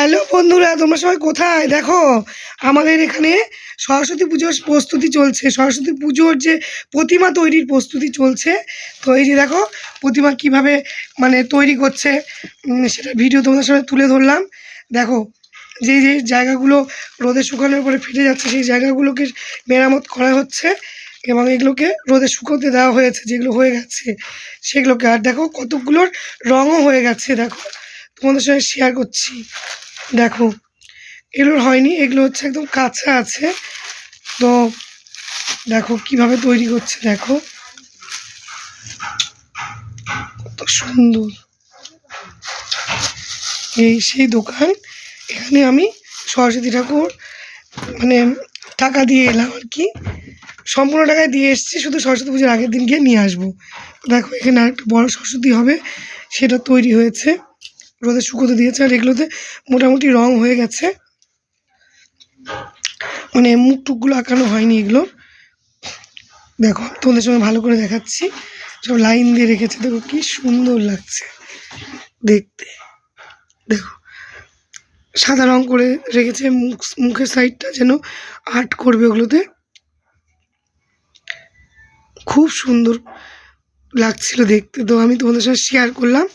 Hello বন্ধুরা, তোমরা সবাই কোথায়? দেখো, আমাদের এখানে সরস্বতী পুজোর প্রস্তুতি চলছে। সরস্বতী পুজোর যে প্রতিমা তৈরির প্রস্তুতি চলছে। তো এই যে দেখো, প্রতিমা কীভাবে মানে তৈরি করছে সেটা ভিডিও তোমাদের সামনে তুলে ধরলাম। দেখো, যে যে জায়গাগুলো রোদে শুকানোর পরে ফেটে যাচ্ছে, সেই জায়গাগুলোকে মেরামত করা হচ্ছে এবং এগুলোকে রোদে শুকোতে দেওয়া হয়েছে, যেগুলো হয়ে গেছে সেগুলোকে। আর দেখো কতগুলোর রঙও হয়ে গেছে, দেখো। তোমাদের সঙ্গে শেয়ার করছি। দেখো এগুলোর হয়নি, এগুলো হচ্ছে একদম কাঁচা আছে। তো দেখো কীভাবে তৈরি করছে, দেখো। কত সুন্দর। এই সেই দোকান, এখানে আমি সরস্বতী ঠাকুর মানে টাকা দিয়ে এলাম আর কি। সম্পূর্ণ টাকায় দিয়ে এসেছি, শুধু সরস্বতী পুজোর আগের দিন গিয়ে নিয়ে আসব। দেখো এখানে আরেকটা বড় সরস্বতী হবে, সেটা তৈরি হয়েছে। রোদে শুকোতে দিয়েছে আর এগুলোতে মোটামুটি রং হয়ে গেছে। মানে মুখ টুকগুলো আঁকানো হয়নি এগুলো। দেখো, তোমাদের সঙ্গে ভালো করে দেখাচ্ছি। সব লাইন দিয়ে রেখেছে, দেখো কি সুন্দর লাগছে দেখতে। দেখো, সাদা রং করে রেখেছে মুখ, মুখের সাইডটা যেন আর্ট করবে ওগুলোতে। খুব সুন্দর লাগছিল দেখতে। তো আমি তোমাদের সঙ্গে শেয়ার করলাম।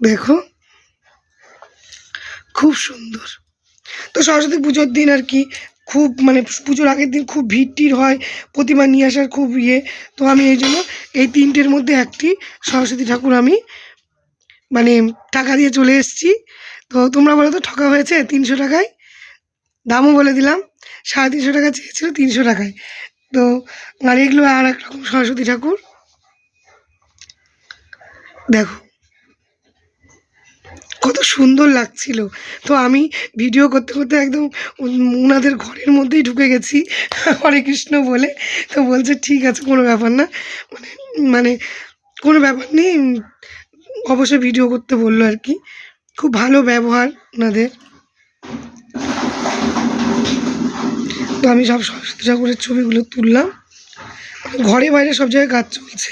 দেখো। খুব সুন্দর। তো সরস্বতী পুজোর দিন আর কি খুব মানে পুজোর আগের দিন খুব ভিড় হয়, প্রতিমা নিয়ে আসার খুব ইয়ে। তো আমি এই জন্য এই তিনটের মধ্যে একটি সরস্বতী ঠাকুর আমি মানে টাকা দিয়ে চলে এসেছি। তো তোমরা বলো তো ঠকা হয়েছে তিনশো টাকায়? দামও বলে দিলাম, সাড়ে তিনশো টাকা চেয়েছিল তিনশো টাকায়। তো আর এগুলো আর এক রকম সরস্বতী ঠাকুর। দেখো। সুন্দর লাগছিল। তো আমি ভিডিও করতে করতে একদম ওনাদের ঘরের মধ্যেই ঢুকে গেছি, হরে কৃষ্ণ বলে। তো বলছে, ঠিক আছে, কোনো ব্যাপার না। মানে মানে কোনো ব্যাপার নেই, অবশ্যই ভিডিও করতে বলল আর কি। খুব ভালো ব্যবহার ওনাদের। তো আমি সব সরস্বতী ঠাকুরের ছবিগুলো তুললাম। ঘরে বাইরে সব জায়গায় কাজ চলছে।